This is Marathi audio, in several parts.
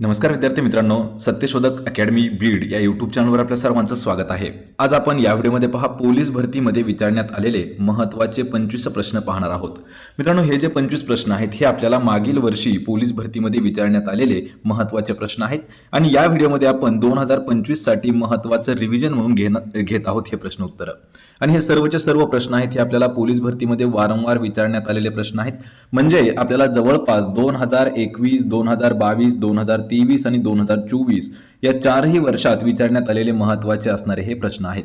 नमस्कार विद्यार्थी मित्रांनो सत्यशोधक अकॅडमी बीड या यूट्यूब चॅनलवर आपल्या सर्वांचं स्वागत आहे. आज आपण या व्हिडिओमध्ये पहा पोलीस भरतीमध्ये विचारण्यात आलेले महत्त्वाचे पंचवीस प्रश्न पाहणार आहोत. मित्रांनो हे जे पंचवीस प्रश्न आहेत हे आपल्याला मागील वर्षी पोलीस भरतीमध्ये विचारण्यात आलेले महत्त्वाचे प्रश्न आहेत. आणि या व्हिडिओमध्ये आपण दोन हजार पंचवीससाठी महत्त्वाचं रिव्हिजन म्हणून घेणं घेत आहोत हे प्रश्न उत्तरं आणि हे सर्वचे सर्व प्रश्न आहेत हे आपल्याला पोलीस भरतीमध्ये वारंवार विचारण्यात आलेले प्रश्न आहेत. म्हणजे आपल्याला जवळपास दोन हजार एकवीस दोन हजार बावीस दोन हजार तेवीस आणि दोन हजार चोवीस या चारही वर्षात विचारण्यात आलेले महत्त्वाचे असणारे हे प्रश्न आहेत.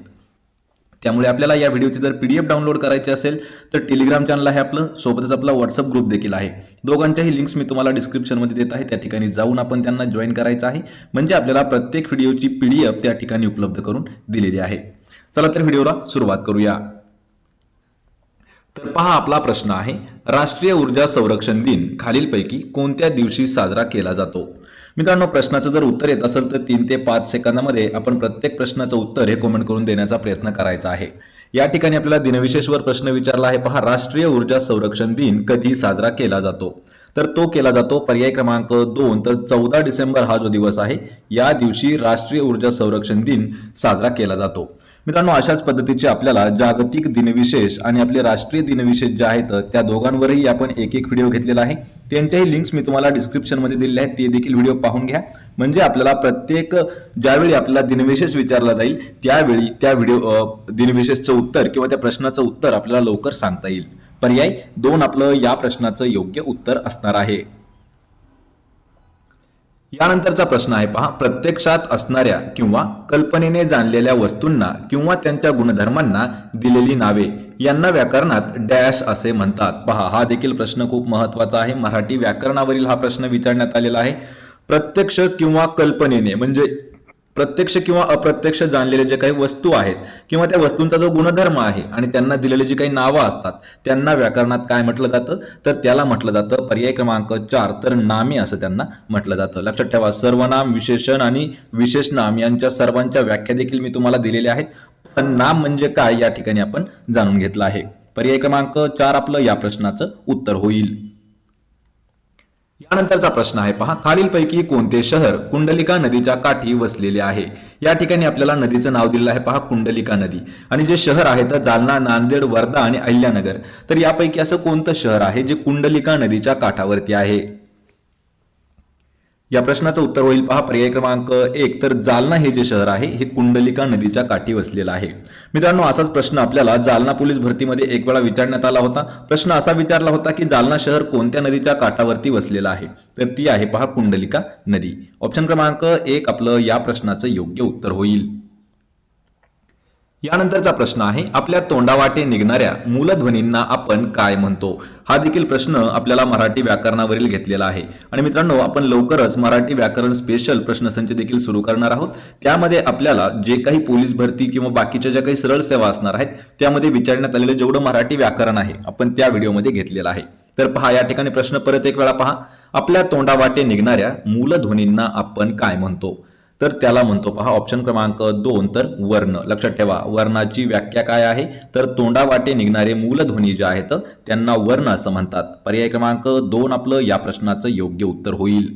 त्यामुळे आपल्याला या व्हिडिओची जर पी डी एफ डाउनलोड करायची असेल तर टेलिग्राम चॅनल आहे आपलं. सोबतच आपला व्हॉट्सअप ग्रुप देखील आहे. दोघांच्याही लिंक्स मी तुम्हाला डिस्क्रिप्शनमध्ये देत आहे. त्या ठिकाणी जाऊन आपण त्यांना जॉईन करायचं आहे. म्हणजे आपल्याला प्रत्येक व्हिडिओची पी डी एफ त्या ठिकाणी उपलब्ध करून दिलेली आहे. चला तर व्हिडिओला सुरुवात करूया. तर पहा आपला प्रश्न आहे राष्ट्रीय ऊर्जा संरक्षण दिन खालीलपैकी कोणत्या दिवशी साजरा केला जातो? मित्रांनो प्रश्नाचं जर उत्तर येत असेल तर तीन ते पाच सेकंदामध्ये आपण प्रत्येक प्रश्नाचं उत्तर हे कमेंट करून देण्याचा प्रयत्न करायचा आहे. या ठिकाणी आपल्याला दिनविशेषवर प्रश्न विचारला आहे. पहा राष्ट्रीय ऊर्जा संरक्षण दिन कधी साजरा केला जातो. तर तो केला जातो पर्याय क्रमांक दोन तर चौदा डिसेंबर हा जो दिवस आहे या दिवशी राष्ट्रीय ऊर्जा संरक्षण दिन साजरा केला जातो. मित्रांनो अशाच पद्धतीचे आपल्याला जागतिक दिनविशेष आणि आपले राष्ट्रीय दिनविशेष जे आहेत त्या दोघांवरही आपण एक एक व्हिडिओ घेतलेला आहे. त्यांच्याही लिंक्स मी तुम्हाला डिस्क्रिप्शनमध्ये दिलेले आहेत ते देखील व्हिडिओ पाहून घ्या. म्हणजे आपल्याला प्रत्येक ज्यावेळी आपल्याला दिनविशेष विचारला जाईल त्यावेळी त्या व्हिडिओ दिनविशेषचं उत्तर किंवा त्या प्रश्नाचं उत्तर आपल्याला लवकर सांगता येईल. पर्याय दोन आपलं या प्रश्नाचं योग्य उत्तर असणार आहे. यानंतरचा प्रश्न आहे पहा. प्रत्यक्षात असणाऱ्या किंवा कल्पनेने जाणलेल्या वस्तूंना किंवा त्यांच्या गुणधर्मांना दिलेली नावे यांना व्याकरणात डॅश असे म्हणतात. पहा हा देखील प्रश्न खूप महत्त्वाचा आहे. मराठी व्याकरणावरील हा प्रश्न विचारण्यात आलेला आहे. प्रत्यक्ष किंवा कल्पनेने म्हणजे प्रत्यक्ष किंवा अप्रत्यक्ष जाणलेले जे काही वस्तू आहेत किंवा त्या वस्तूंचा जो गुणधर्म आहे आणि त्यांना दिलेली जी काही नावं असतात त्यांना व्याकरणात काय म्हटलं जातं? तर त्याला म्हटलं जातं पर्याय क्रमांक चार तर नामे असं त्यांना म्हटलं जातं. लक्षात ठेवा सर्वनाम विशेषण आणि विशेष नाम यांच्या सर्वांच्या व्याख्या देखील मी तुम्हाला दिलेल्या आहेत. पण नाम म्हणजे काय या ठिकाणी आपण जाणून घेतलं आहे. पर्याय क्रमांक चार आपलं या प्रश्नाचं उत्तर होईल. यानंतरचा प्रश्न आहे. पहा खालीलपैकी कोणते शहर कुंडलिका नदीच्या काठी वसलेले आहे? या ठिकाणी आपल्याला नदीचं नाव दिलेलं आहे. पहा कुंडलिका नदी. आणि जे शहर आहे तर जालना नांदेड वर्धा आणि अहिल्यानगर. तर यापैकी असं कोणतं शहर आहे जे कुंडलिका नदीच्या काठावरती आहे? या प्रश्नाचं उत्तर होईल पहा. पर्याय क्रमांक एक. तर जालना हे जे शहर आहे हे कुंडलिका नदीच्या काठी वसलेलं आहे. मित्रांनो असाच प्रश्न आपल्याला जालना पोलीस भरतीमध्ये एक वेळा विचारण्यात आला होता. प्रश्न असा विचारला होता की जालना शहर कोणत्या नदीच्या काठावरती वसलेलं आहे? तर ती आहे पहा कुंडलिका नदी. ऑप्शन क्रमांक एक आपलं या प्रश्नाचं योग्य उत्तर होईल. यानंतरचा प्रश्न आहे आपल्या तोंडावाटे निघणाऱ्या मूलध्वनींना आपण काय म्हणतो? हा देखील प्रश्न आपल्याला मराठी व्याकरणावरील घेतलेला आहे. आणि मित्रांनो आपण लवकरच मराठी व्याकरण स्पेशल प्रश्नसंच देखील सुरू करणार आहोत. त्यामध्ये आपल्याला जे काही पोलीस भरती किंवा बाकीच्या ज्या काही सरळ सेवा असणार आहेत त्यामध्ये विचारण्यात आलेलं जेवढं मराठी व्याकरण आहे आपण त्या व्हिडिओमध्ये घेतलेलं आहे. तर पहा या ठिकाणी प्रश्न परत एक वेळा पहा. आपल्या तोंडावाटे निघणाऱ्या मूलध्वनींना आपण काय म्हणतो? तर त्याला म्हणतो पहा ऑप्शन क्रमांक दोन तर वर्ण. लक्षात ठेवा वर्णाची व्याख्या काय आहे? तर तोंडावाटे निघणारे मूलध्वनी जे आहेत त्यांना वर्ण असं म्हणतात. पर्याय क्रमांक दोन आपलं या प्रश्नाचं योग्य उत्तर होईल.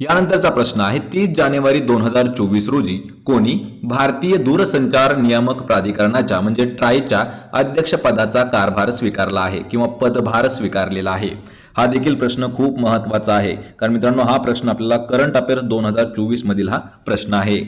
यानंतरचा प्रश्न आहे तीस जानेवारी दोन हजार चोवीस रोजी कोणी भारतीय दूरसंचार नियामक प्राधिकरणाच्या म्हणजे ट्रायच्या अध्यक्षपदाचा कारभार स्वीकारला आहे किंवा पदभार स्वीकारलेला आहे? हा देखील प्रश्न खूप महत्त्वाचा आहे. कारण मित्रांनो हा प्रश्न आपल्याला करंट अफेअर्स दोन हजार चोवीस मधील हा प्रश्न आहे.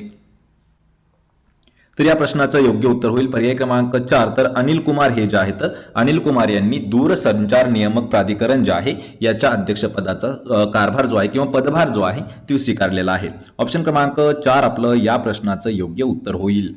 तर या प्रश्नाचं योग्य उत्तर होईल. पर्याय क्रमांक चार. तर अनिल कुमार हे जे आहेत अनिल कुमार यांनी दूरसंचार नियामक प्राधिकरण जे आहे याच्या अध्यक्षपदाचा कारभार जो आहे किंवा पदभार जो आहे तो स्वीकारलेला आहे. ऑप्शन क्रमांक चार आपलं या प्रश्नाचं योग्य उत्तर होईल.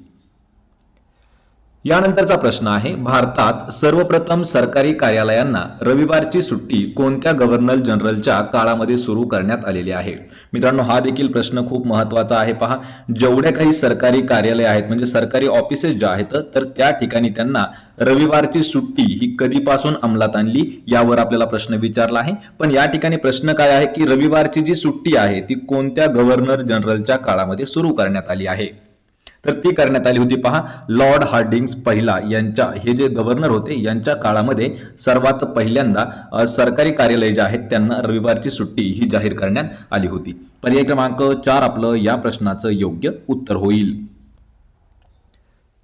यानंतरचा प्रश्न आहे भारतात सर्वप्रथम सरकारी कार्यालयांना रविवारची सुट्टी कोणत्या गव्हर्नर जनरलच्या काळामध्ये सुरू करण्यात आलेली आहे? मित्रांनो हा देखील प्रश्न खूप महत्त्वाचा आहे. पहा जेवढे काही सरकारी कार्यालय आहेत म्हणजे सरकारी ऑफिसेस ज्या आहेत तर त्या ठिकाणी त्यांना रविवारची सुट्टी ही कधीपासून अंमलात आणली यावर आपल्याला प्रश्न विचारला आहे. पण या ठिकाणी प्रश्न काय आहे की रविवारची जी सुट्टी आहे ती कोणत्या गव्हर्नर जनरलच्या काळामध्ये सुरू करण्यात आली आहे? तर ती करण्यात आली होती. पहा लॉर्ड हार्डिंग्स पहिला यांच्या हे जे गव्हर्नर होते यांच्या काळामध्ये सर्वात पहिल्यांदा सरकारी कार्यालय जे आहेत त्यांना रविवारची सुट्टी ही जाहीर करण्यात आली होती. पर्याय क्रमांक चार आपलं या प्रश्नाचं योग्य उत्तर होईल.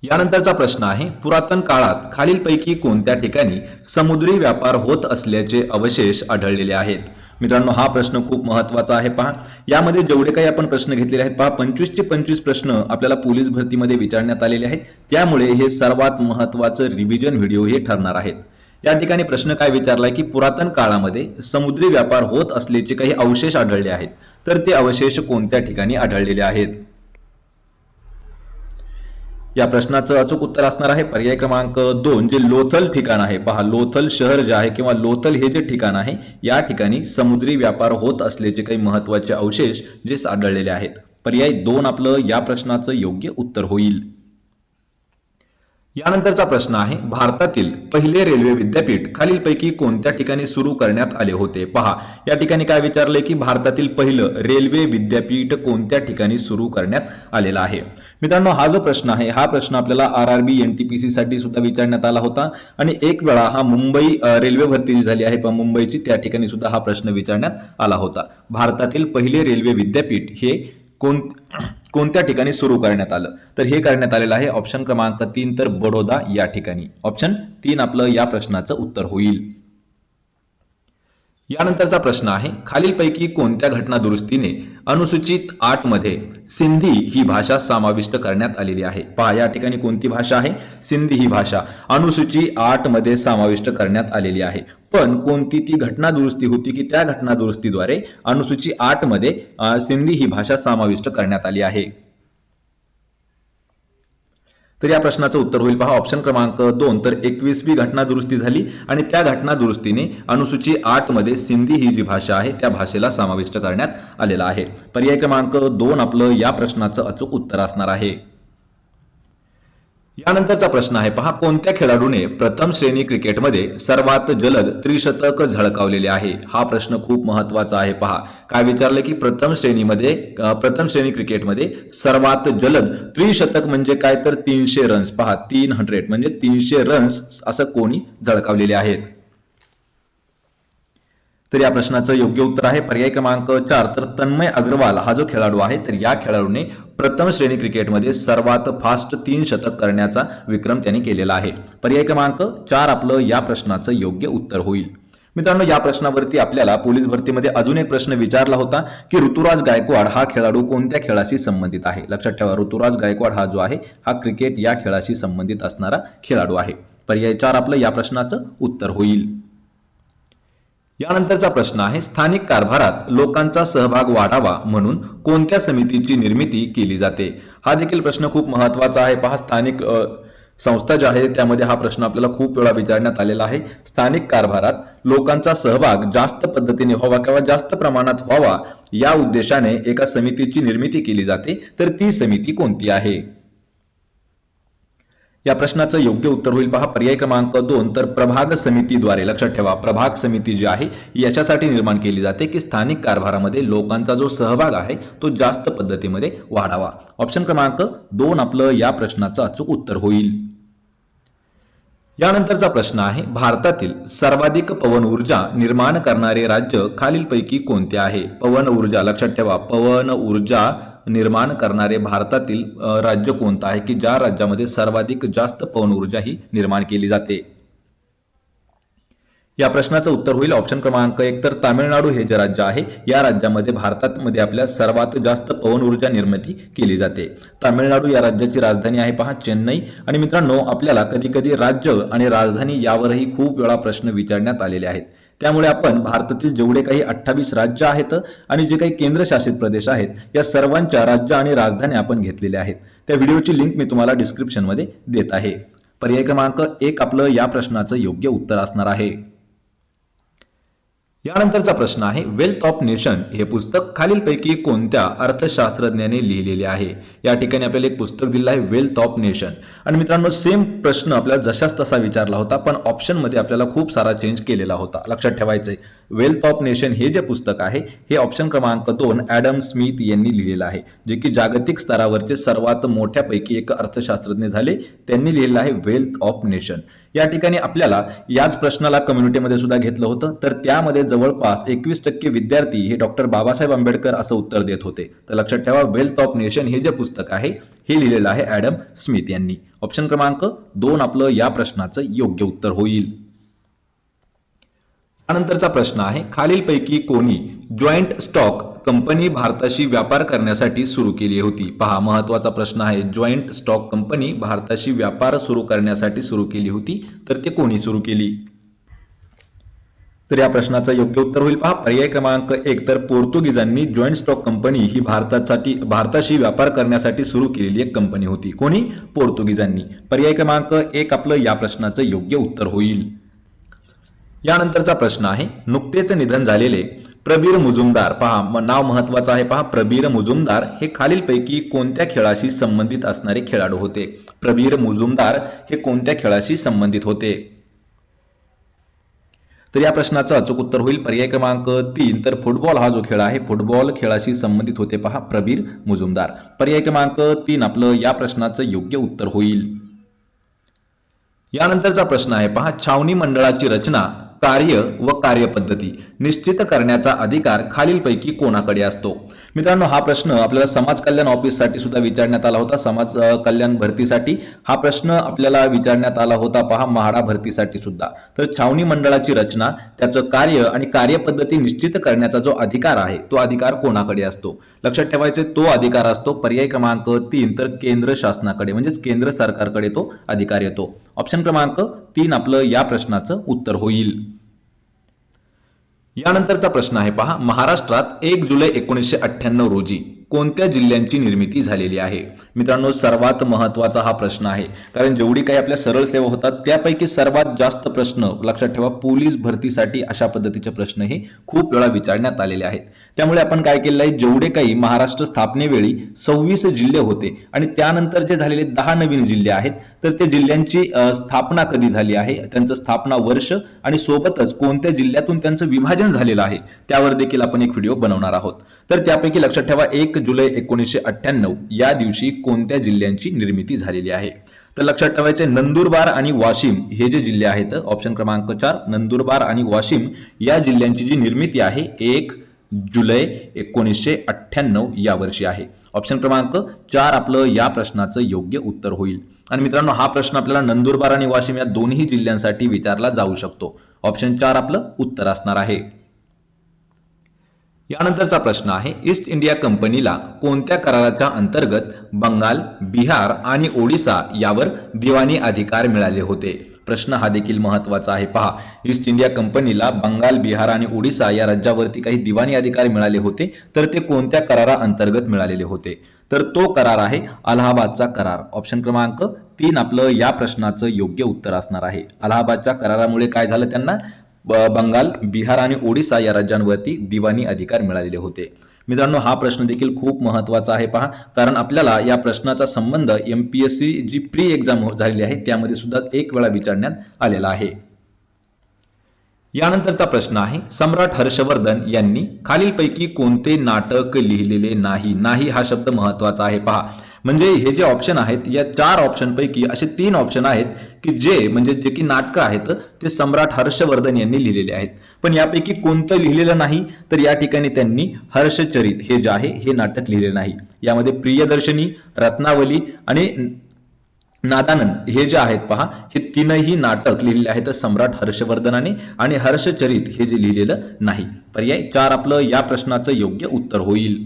यानंतरचा प्रश्न आहे पुरातन काळात खालीलपैकी कोणत्या ठिकाणी समुद्री व्यापार होत असल्याचे अवशेष आढळलेले आहेत? मित्रांनो हा प्रश्न खूप महत्त्वाचा आहे. पहा यामध्ये जेवढे काही आपण प्रश्न घेतलेले आहेत पहा पंचवीसचे पंचवीस प्रश्न आपल्याला पोलीस भरतीमध्ये विचारण्यात आलेले आहेत. त्यामुळे हे सर्वात महत्वाचं रिव्हिजन व्हिडिओ हे ठरणार आहेत. या ठिकाणी प्रश्न काय विचारलाय की पुरातन काळामध्ये समुद्री व्यापार होत असल्याचे काही अवशेष आढळले आहेत. तर ते अवशेष कोणत्या ठिकाणी आढळलेले आहेत? या प्रश्नाचं अचूक उत्तर असणार आहे. पर्याय क्रमांक दोन जे लोथल ठिकाण आहे पहा लोथल शहर जे आहे किंवा लोथल हे जे ठिकाण आहे या ठिकाणी समुद्री व्यापार होत असल्याचे काही महत्त्वाचे अवशेष जे आढळलेले आहेत. पर्याय दोन आपलं या प्रश्नाचं योग्य उत्तर होईल. यानंतरचा प्रश्न आहे भारतातील पहिले रेल्वे विद्यापीठ खालीलपैकी कोणत्या ठिकाणी सुरू करण्यात आले होते? पहा या ठिकाणी काय विचारलंय की भारतातील पहिलं रेल्वे विद्यापीठ कोणत्या ठिकाणी सुरू करण्यात आलेलं आहे? मित्रांनो हा जो प्रश्न आहे हा प्रश्न आपल्याला R R B N T P C साठी सुद्धा विचारण्यात आला होता. आणि एक वेळा हा मुंबई रेल्वे भरती जी झाली आहे पण मुंबईची त्या ठिकाणी सुद्धा हा प्रश्न विचारण्यात आला होता. भारतातील पहिले रेल्वे विद्यापीठ हे कोण कोणत्या ठिकाणी सुरू करण्यात आलं? तर हे करण्यात आलेलं आहे ऑप्शन क्रमांक तीन तर बडोदा या ठिकाणी. ऑप्शन तीन आपलं या प्रश्नाचं उत्तर होईल. यानंतरचा प्रश्न आहे खालीलपैकी कोणत्या घटना दुरुस्तीने अनुसूचित आठमध्ये सिंधी ही भाषा समाविष्ट करण्यात आलेली आहे? पहा या ठिकाणी कोणती भाषा आहे? सिंधी ही भाषा अनुसूची आठमध्ये समाविष्ट करण्यात आलेली आहे. पण कोणती ती घटना दुरुस्ती होती की त्या घटना दुरुस्तीद्वारे अनुसूची आठमध्ये सिंधी ही भाषा समाविष्ट करण्यात आली आहे? तर या प्रश्नाचं उत्तर होईल. पहा ऑप्शन क्रमांक दोन. तर एकवीसवी घटना दुरुस्ती झाली आणि त्या घटना दुरुस्तीने अनुसूची आठमध्ये सिंधी ही जी भाषा आहे त्या भाषेला समाविष्ट करण्यात आलेला आहे. पर्याय क्रमांक दोन आपलं या प्रश्नाचं अचूक उत्तर असणार आहे. यानंतरचा प्रश्न आहे. पहा कोणत्या खेळाडूने प्रथम श्रेणी क्रिकेटमध्ये सर्वात जलद त्रिशतक झळकावलेले आहे? हा प्रश्न खूप महत्त्वाचा आहे. पहा काय विचारलं की प्रथम श्रेणीमध्ये प्रथम श्रेणी क्रिकेटमध्ये सर्वात जलद त्रिशतक म्हणजे काय? तर तीनशे रन्स पहा तीन हंड्रेड म्हणजे तीनशे रन्स असं कोणी झळकावलेले आहेत. तर या प्रश्नाचं योग्य उत्तर आहे. पर्याय क्रमांक चार तर तन्मय अग्रवाल हा जो खेळाडू आहे तर या खेळाडूने प्रथम श्रेणी क्रिकेटमध्ये सर्वात फास्ट तीन शतक करण्याचा विक्रम त्यांनी केलेला आहे. पर्याय क्रमांक चार आपलं या प्रश्नाचं योग्य उत्तर होईल. मित्रांनो या प्रश्नावरती आपल्याला पोलीस भरतीमध्ये अजून एक प्रश्न विचारला होता की ऋतुराज गायकवाड हा खेळाडू कोणत्या खेळाशी संबंधित आहे? लक्षात ठेवा ऋतुराज गायकवाड हा जो आहे हा क्रिकेट या खेळाशी संबंधित असणारा खेळाडू आहे. पर्याय चार आपलं या प्रश्नाचं उत्तर होईल. यानंतरचा प्रश्न आहे स्थानिक कारभारात लोकांचा सहभाग वाढावा म्हणून कोणत्या समितीची निर्मिती केली जाते? हा देखील प्रश्न खूप महत्त्वाचा आहे. पहा स्थानिक संस्था ज्या आहेत त्यामध्ये हा प्रश्न आपल्याला खूप वेळा विचारण्यात आलेला आहे. स्थानिक कारभारात लोकांचा सहभाग जास्त पद्धतीने व्हावा किंवा जास्त प्रमाणात व्हावा या उद्देशाने एका समितीची निर्मिती केली जाते. तर ती समिती कोणती आहे? या प्रश्नाचं योग्य उत्तर होईल पहा. पर्याय क्रमांक दोन तर प्रभाग समितीद्वारे लक्षात ठेवा प्रभाग समिती जी आहे याच्यासाठी निर्माण केली जाते की स्थानिक कारभारामध्ये लोकांचा जो सहभाग आहे तो जास्त पद्धतीमध्ये वाढावा. ऑप्शन क्रमांक दोन आपलं या प्रश्नाचं अचूक उत्तर होईल. यानंतरचा प्रश्न आहे भारतातील सर्वाधिक पवन ऊर्जा निर्माण करणारे राज्य खालीलपैकी कोणते आहे? पवन ऊर्जा लक्षात ठेवा पवन ऊर्जा निर्माण करणारे भारतातील राज्य कोणतं आहे की ज्या राज्यामध्ये सर्वाधिक जास्त पवन ऊर्जा ही निर्माण केली जाते? या प्रश्नाचं उत्तर होईल ऑप्शन क्रमांक एक तर तामिळनाडू हे जे राज्य आहे या राज्यामध्ये भारतामध्ये आपल्या सर्वात जास्त पवन ऊर्जा निर्मिती केली जाते. तामिळनाडू या राज्याची राजधानी आहे पहा चेन्नई. आणि मित्रांनो आपल्याला कधी कधी राज्य आणि राजधानी यावरही खूप वेळा प्रश्न विचारण्यात आलेले आहेत. त्यामुळे आपण भारतातील जेवढे काही अठ्ठावीस राज्य आहेत आणि जे काही केंद्रशासित प्रदेश आहेत या सर्वांच्या राज्य आणि राजधानी आपण घेतलेल्या आहेत. त्या व्हिडिओची लिंक मी तुम्हाला डिस्क्रिप्शनमध्ये देत आहे. पर्याय क्रमांक एक आपलं या प्रश्नाचं योग्य उत्तर असणार आहे. यानंतरचा प्रश्न आहे वेल्थ ऑफ नेशन हे पुस्तक खालीलपैकी कोणत्या अर्थशास्त्रज्ञाने लिहिलेले आहे? या ठिकाणी आपल्याला एक पुस्तक दिलं आहे वेल्थ ऑफ नेशन आणि मित्रांनो सेम प्रश्न आपल्याला जशाच तसा विचारला होता पण ऑप्शनमध्ये आपल्याला खूप सारा चेंज केलेला होता. लक्षात ठेवायचंय. वेल्थ ऑफ नेशन हे जे पुस्तक आहे हे ऑप्शन क्रमांक दोन ॲडम स्मिथ यांनी लिहिलेलं आहे जे की जागतिक स्तरावरचे सर्वात मोठ्यापैकी एक अर्थशास्त्रज्ञ झाले. त्यांनी लिहिलेलं आहे वेल्थ ऑफ नेशन या ठिकाणी आपल्याला याच प्रश्नाला कम्युनिटीमध्ये सुद्धा घेतलं होतं. तर त्यामध्ये जवळपास एकवीस टक्के विद्यार्थी हे डॉक्टर बाबासाहेब आंबेडकर असं उत्तर देत होते. तर लक्षात ठेवा वेल्थ ऑफ नेशन हे जे पुस्तक आहे हे लिहिलेलं आहे ॲडम स्मिथ यांनी. ऑप्शन क्रमांक दोन आपलं या प्रश्नाचं योग्य उत्तर होईल. त्यानंतरचा प्रश्न आहे खालीलपैकी कोणी जॉईंट स्टॉक कंपनी भारताशी व्यापार करण्यासाठी सुरू केली होती? पहा महत्त्वाचा प्रश्न आहे जॉईंट स्टॉक कंपनी भारताशी व्यापार सुरू करण्यासाठी सुरू केली होती तर ते कोणी सुरू केली? तर या प्रश्नाचं योग्य उत्तर होईल. पहा पर्याय क्रमांक एक तर पोर्तुगीजांनी जॉईंट स्टॉक कंपनी ही भारतासाठी भारताशी व्यापार करण्यासाठी सुरू केलेली एक कंपनी होती. कोणी? पोर्तुगीजांनी. पर्याय क्रमांक एक आपलं या प्रश्नाचं योग्य उत्तर होईल. यानंतरचा प्रश्न आहे. नुकतेच निधन झालेले प्रबीर मुजुमदार. पहा म- नाव महत्वाचं आहे. पहा प्रबीर मुजुमदार हे खालीलपैकी कोणत्या खेळाशी संबंधित असणारे खेळाडू होते? प्रबीर मुजुमदार हे कोणत्या खेळाशी संबंधित होते? तर या प्रश्नाचं अचूक उत्तर होईल. पर्याय क्रमांक तीन. तर फुटबॉल हा जो खेळ आहे फुटबॉल खेळाशी संबंधित होते. पहा प्रबीर मुजुमदार. पर्याय क्रमांक तीन आपलं या प्रश्नाचं योग्य उत्तर होईल. यानंतरचा प्रश्न आहे. पहा छावणी मंडळाची रचना कार्य व कार्यपद्धती निश्चित करण्याचा अधिकार खालीलपैकी कोणाकडे असतो? मित्रांनो हा प्रश्न आपल्याला समाज कल्याण ऑफिससाठी सुद्धा विचारण्यात आला होता. समाज कल्याण भरतीसाठी. हा प्रश्न आपल्याला विचारण्यात आला होता पहा म्हाडा भरतीसाठी सुद्धा. तर छावणी मंडळाची रचना त्याचं कार्य आणि कार्यपद्धती निश्चित करण्याचा जो अधिकार आहे तो अधिकार कोणाकडे असतो? लक्षात ठेवायचे तो अधिकार असतो पर्याय क्रमांक तीन तर केंद्र शासनाकडे म्हणजेच केंद्र सरकारकडे तो अधिकार येतो. ऑप्शन क्रमांक तीन आपलं या प्रश्नाचं उत्तर होईल. यानंतरचा प्रश्न आहे पहा. महाराष्ट्रात एक जुलै एकोणीसशे अठ्ठ्याण्णव रोजी कोणत्या जिल्ह्यांची निर्मिती झालेली आहे? मित्रांनो सर्वात महत्त्वाचा हा प्रश्न आहे. कारण जेवढी काही आपल्या सरळ सेवा होतात त्यापैकी सर्वात जास्त प्रश्न लक्षात ठेवा पोलीस भरतीसाठी अशा पद्धतीचे प्रश्न हे खूप वेळा विचारण्यात आलेले आहेत. त्यामुळे आपण काय केलेलं आहे? जेवढे काही महाराष्ट्र स्थापनेवेळी सव्वीस जिल्हे होते आणि त्यानंतर जे झालेले दहा नवीन जिल्हे आहेत तर ते जिल्ह्यांची स्थापना कधी झाली आहे? त्यांचं स्थापना वर्ष आणि सोबतच कोणत्या जिल्ह्यातून त्यांचं विभाजन झालेलं आहे? त्यावर देखील आपण एक व्हिडिओ बनवणार आहोत. तर त्यापैकी लक्षात ठेवा एक जुलै एकोणीसशे अठ्ठ्याण्णव या दिवशी कोणत्या जिल्ह्यांची निर्मिती झालेली आहे? तर लक्षात ठेवायचे नंदुरबार आणि वाशिम हे जे जिल्हे आहेत ऑप्शन क्रमांक चार नंदुरबार आणि वाशिम या जिल्ह्यांची जी निर्मिती आहे एक जुलै एकोणीसशे अठ्ठ्याण्णव या वर्षी आहे. ऑप्शन क्रमांक चार आपलं या प्रश्नाचं योग्य उत्तर होईल. आणि मित्रांनो हा प्रश्न आपल्याला नंदुरबार आणि वाशिम या दोन्ही जिल्ह्यांसाठी विचारला जाऊ शकतो. ऑप्शन चार आपलं उत्तर असणार आहे. यानंतरचा प्रश्न आहे ईस्ट इंडिया कंपनीला कोणत्या कराराच्या अंतर्गत बंगाल बिहार आणि ओडिसा यावर दिवाणी अधिकार मिळाले होते? प्रश्न हा देखील महत्त्वाचा आहे. पहा ईस्ट इंडिया कंपनीला बंगाल बिहार आणि ओडिसा या राज्यावरती काही दिवाणी अधिकार मिळाले होते तर ते कोणत्या करारा अंतर्गत मिळालेले होते? तर तो करार आहे अलाहाबादचा करार. ऑप्शन क्रमांक तीन आपलं या प्रश्नाचं योग्य उत्तर असणार आहे. अलाहाबादच्या करारामुळे काय झालं त्यांना? बंगाल बिहार आणि ओडिसा या राज्यांवरती दिवाणी अधिकार मिळालेले होते. मित्रांनो हा प्रश्न देखील खूप महत्त्वाचा आहे पहा. कारण आपल्याला या प्रश्नाचा संबंध M P S C G pre exam हो-, झालेली आहे त्यामध्ये सुद्धा एक वेळा विचारण्यात आलेला आहे. यानंतरचा प्रश्न आहे सम्राट हर्षवर्धन यांनी खालीलपैकी कोणते नाटक लिहिलेले नाही? नाही हा शब्द महत्त्वाचा आहे पहा. म्हणजे हे जे ऑप्शन आहेत या चार ऑप्शन पैकी असे तीन ऑप्शन आहेत की जे म्हणजे जे की नाटकं आहेत ते सम्राट हर्षवर्धन यांनी लिहिलेले आहेत. पण यापैकी कोणतं लिहिलेलं नाही तर या ठिकाणी त्यांनी हर्षचरित हे जे आहे हे नाटक लिहिले नाही. यामध्ये प्रियदर्शनी रत्नावली आणि नादानंद हे जे आहेत पहा हे तीनही नाटक लिहिलेले आहेत सम्राट हर्षवर्धनाने आणि हर्षचरित हे जे लिहिलेलं नाही. पर्याय चार आपलं या प्रश्नाचं योग्य उत्तर होईल.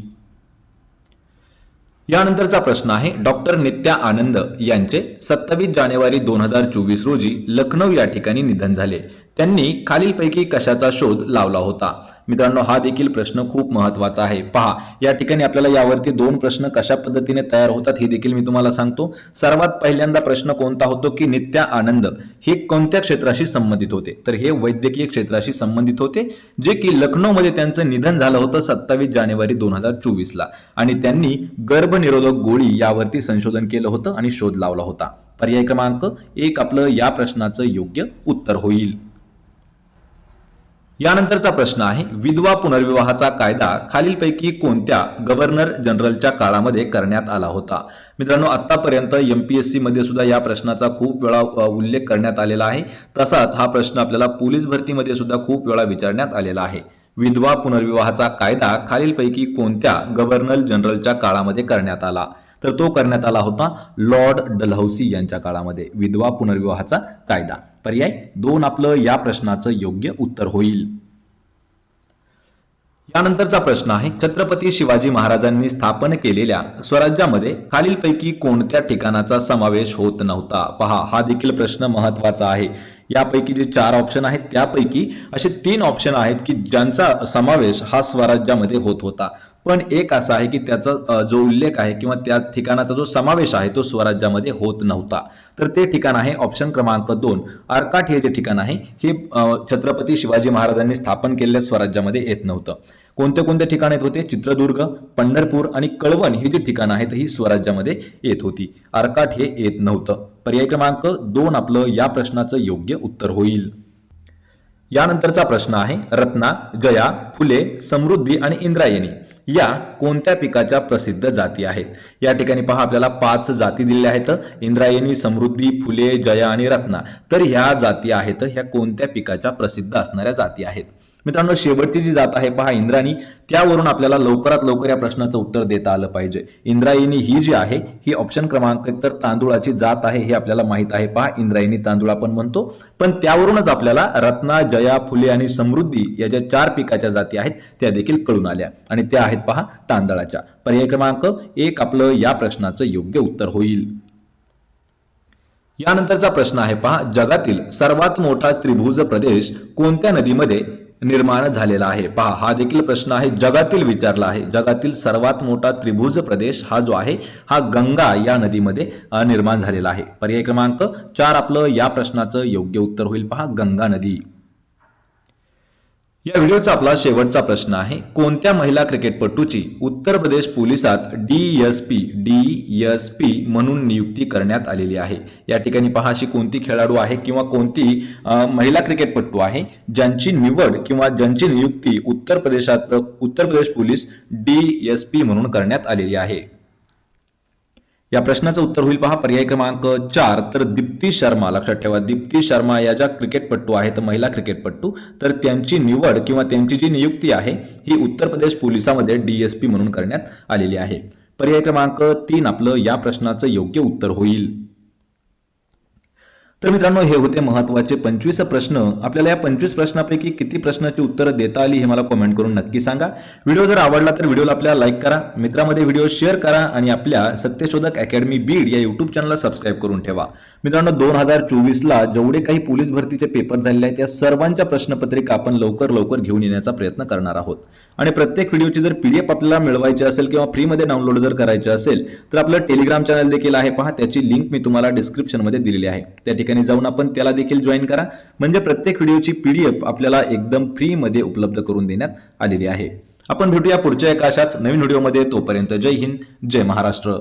यानंतरचा प्रश्न आहे डॉक्टर नित्या आनंद यांचे सत्तावीस जानेवारी दोन हजार चोवीस रोजी लखनौ या ठिकाणी निधन झाले. त्यांनी खालीलपैकी कशाचा शोध लावला होता? मित्रांनो हा देखील प्रश्न खूप महत्त्वाचा आहे. पहा या ठिकाणी आपल्याला यावरती दोन प्रश्न कशा पद्धतीने तयार होतात हे देखील मी तुम्हाला सांगतो. सर्वात पहिल्यांदा प्रश्न कोणता होतो की नित्या आनंद? हे कोणत्या क्षेत्राशी संबंधित होते? तर हे वैद्यकीय क्षेत्राशी संबंधित होते जे की लखनौमध्ये त्यांचं निधन झालं होतं सत्तावीस जानेवारी दोन हजार चोवीसला. आणि त्यांनी गर्भनिरोधक गोळी यावरती संशोधन केलं होतं आणि शोध लावला होता. पर्याय क्रमांक एक आपलं या प्रश्नाचं योग्य उत्तर होईल. यानंतरचा प्रश्न आहे विधवा पुनर्विवाहाचा कायदा खालीलपैकी कोणत्या गव्हर्नर जनरलच्या काळामध्ये करण्यात आला होता? मित्रांनो आतापर्यंत एसमध्ये सुद्धा या प्रश्नाचा खूप वेळा उल्लेख करण्यात आलेला आहे. तसाच हा प्रश्न आपल्याला पोलीस भरतीमध्ये सुद्धा खूप वेळा विचारण्यात आलेला आहे. विधवा पुनर्विवाहाचा कायदा खालीलपैकी कोणत्या गव्हर्नर जनरलच्या काळामध्ये करण्यात आला? तर तो करण्यात आला होता लॉर्ड डलहौसी यांच्या काळामध्ये विधवा पुनर्विवाहाचा कायदा. पर्याय दोन आपलं या प्रश्नाचं योग्य उत्तर होईल. यानंतरचा प्रश्न आहे छत्रपती शिवाजी महाराजांनी स्थापन केलेल्या स्वराज्यामध्ये खालीलपैकी कोणत्या ठिकाणाचा समावेश होत नव्हता? पहा हा देखील प्रश्न महत्त्वाचा आहे. यापैकी जे चार ऑप्शन आहेत त्यापैकी असे तीन ऑप्शन आहेत की ज्यांचा समावेश हा स्वराज्यामध्ये होत होता. पण एक असा आहे की त्याचा जो उल्लेख आहे किंवा त्या ठिकाणाचा जो समावेश आहे तो स्वराज्यामध्ये होत नव्हता. तर ते ठिकाण आहे ऑप्शन क्रमांक दोन. आरकाट हे जे ठिकाण आहे हे छत्रपती शिवाजी महाराजांनी स्थापन केलेल्या स्वराज्यामध्ये येत नव्हतं. कोणते कोणते ठिकाण येत होते? चित्रदुर्ग पंढरपूर आणि कळवण ही जी ठिकाणं आहेत ही स्वराज्यामध्ये येत होती. आरकाठ हे येत नव्हतं. पर्याय क्रमांक दोन आपलं या प्रश्नाचं योग्य उत्तर होईल. यानंतरचा प्रश्न आहे रत्ना जया फुले समृद्धी आणि इंद्रायणी. या कोणत्या पिकाच्या प्रसिद्ध जाती आहेत? या ठिकाणी पहा आपल्याला पाच जाती दिलेल्या आहेत. इंद्रायणी समृद्धी फुले जया आणि रत्ना. तर ह्या जाती आहेत ह्या कोणत्या पिकाच्या प्रसिद्ध असणाऱ्या जाती आहेत? मित्रांनो शेवटची जी जात आहे पहा इंद्रायणी त्यावरून आपल्याला लवकरात लवकर या प्रश्नाचं उत्तर देता आलं पाहिजे. इंद्रायणी ही जी आहे ही ऑप्शन क्रमांक तर तांदूळाची जात आहे हे आपल्याला माहीत आहे पहा. इंद्रायणी तांदूळ आपण म्हणतो पण त्यावरूनच आपल्याला रत्ना जया फुले आणि समृद्धी या ज्या चार पिकाच्या जाती आहेत त्या देखील कळून आल्या. आणि त्या आहेत पहा तांदळाच्या. पर्याय क्रमांक एक आपलं या प्रश्नाचं योग्य उत्तर होईल. यानंतरचा प्रश्न आहे पहा जगातील सर्वात मोठा त्रिभुज प्रदेश कोणत्या नदीमध्ये निर्माण झालेला आहे. पहा हा देखील प्रश्न आहे जगातील विचारला आहे. जगातील सर्वात मोठा त्रिभुज प्रदेश हा जो आहे हा गंगा या नदीमध्ये निर्माण झालेला आहे. पर्याय क्रमांक चार आपलं या प्रश्नाचं योग्य उत्तर होईल. पहा गंगा नदी. या व्हिडिओचा आपला शेवटचा प्रश्न आहे. कोणत्या महिला क्रिकेटपटूची उत्तर प्रदेश पोलिसात डीएसपी डीएसपी म्हणून नियुक्ती करण्यात आलेली आहे? या ठिकाणी पहा अशी कोणती खेळाडू आहे किंवा कोणती महिला क्रिकेटपटू आहे ज्यांची निवड किंवा ज्यांची नियुक्ती उत्तर प्रदेशात उत्तर प्रदेश पोलीस डीएसपी म्हणून करण्यात आलेली आहे? या प्रश्नाचं उत्तर होईल पहा. पर्याय क्रमांक चार. तर दीप्ती शर्मा लक्षात ठेवा. दीप्ती शर्मा या ज्या क्रिकेटपटू आहेत महिला क्रिकेटपटू तर त्यांची निवड किंवा त्यांची जी नियुक्ती आहे ही उत्तर प्रदेश पोलिसामध्ये डीएसपी म्हणून करण्यात आलेली आहे. पर्याय क्रमांक तीन आपलं या प्रश्नाचं योग्य उत्तर होईल. तर मित्रांनो हे होते महत्त्वाचे पंचवीस प्रश्न. आपल्याला या पंचवीस प्रश्नापैकी किती प्रश्नाची उत्तरं देता आली हे मला कमेंट करून नक्की सांगा. व्हिडिओ जर आवडला तर व्हिडिओला आपल्याला लाईक करा मित्रामध्ये व्हिडिओ शेअर करा आणि आपल्या सत्यशोधक अकॅडमी बीड या युट्यूब चॅनलला सबस्क्राईब करून ठेवा. मित्रांनो दोन हजार चोवीसला जेवढे काही पोलीस भरतीचे पेपर झालेले आहेत त्या सर्वांच्या प्रश्नपत्रिका आपण लवकर लवकर घेऊन येण्याचा प्रयत्न करणार आहोत. आणि प्रत्येक व्हिडिओची जर पी डी एफ आपल्याला मिळवायची असेल किंवा फ्रीमध्ये डाउनलोड जर करायची असेल तर आपलं टेलिग्राम चॅनल देखील आहे पहा त्याची लिंक मी तुम्हाला डिस्क्रिप्शनमध्ये दिलेली आहे. त्या ठिकाणी जाऊन आपण त्याला देखील जॉईन करा. म्हणजे प्रत्येक व्हिडिओची पीडीएफ आपल्याला एकदम फ्रीमध्ये उपलब्ध करून देण्यात आलेली आहे. आपण भेटूया पुढच्या एका अशाच नवीन व्हिडिओमध्ये तोपर्यंत जय हिंद जय महाराष्ट्र.